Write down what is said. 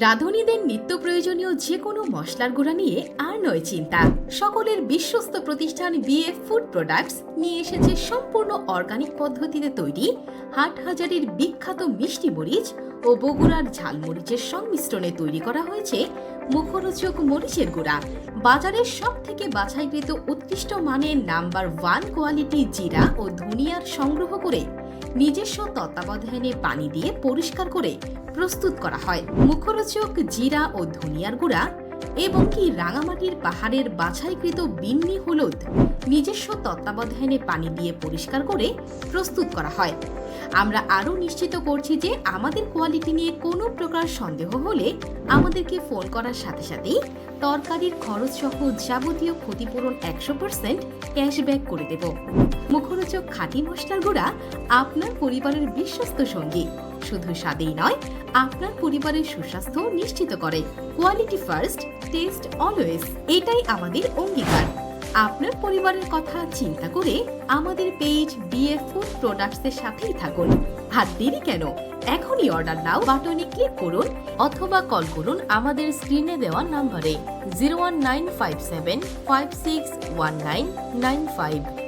রাঁধুনিদের নিত্য প্রয়োজনীয় যে কোনো মশলার গুঁড়া নিয়ে আর নয় চিন্তা। সকলের বিশ্বস্ত প্রতিষ্ঠান বিএফ ফুড প্রোডাক্টস নিয়ে এসেছে সম্পূর্ণ অর্গানিক পদ্ধতিতে তৈরি হাটহাজারির বিখ্যাত মিষ্টি মরিচ ও বগুড়ার ঝালমরিচের সংমিশ্রণে তৈরি করা হয়েছে মুখরোচক মরিচের গুঁড়া। বাজারের সব থেকে বাছাইকৃত উৎকৃষ্ট মানের নাম্বার ওয়ান কোয়ালিটি জিরা ও ধনিয়ার সংগ্রহ করে নিজস্ব তত্ত্বাবধানে পানি দিয়ে পরিষ্কার করে প্রস্তুত করা হয়। মুখরোচক জিরা ও ধনিয়ার গুঁড়া এবং কি রাঙামাটির পাহাড়ের বাছাইকৃত বিন্নি হলুদ নিজস্ব তত্ত্বাবধানে পানি দিয়ে পরিষ্কার করে প্রস্তুত করা হয়। আমরা আরও নিশ্চিত করছি যে আমাদের কোয়ালিটি নিয়ে কোনো প্রকার সন্দেহ হলে আমাদেরকে ফোন করার সাথে সাথেই তরকারির খরচ সহ যাবতীয় ক্ষতিপূরণ একশো পার্সেন্ট ক্যাশব্যাক করে দেব। মুখরোচক খাঁটি মশলার গুঁড়া আপনার পরিবারের বিশ্বস্ত সঙ্গী। শুধু স্বাদেই নয়, আপনার পরিবারের সুস্বাস্থ্য নিশ্চিত করে। Quality first, test always. এটাই আমাদের অঙ্গীকার। আপনার পরিবারের কথা চিন্তা করে আমাদের পেজ বিএফ ফুড প্রোডাক্টসের সাথেই থাকুন। হাত দেরি কেন? এখনই অর্ডার নাও বাটনে ক্লিক করুন অথবা কল করুন আমাদের স্ক্রিনে দেওয়া নম্বরে zero one nine five seven five six one nine nine five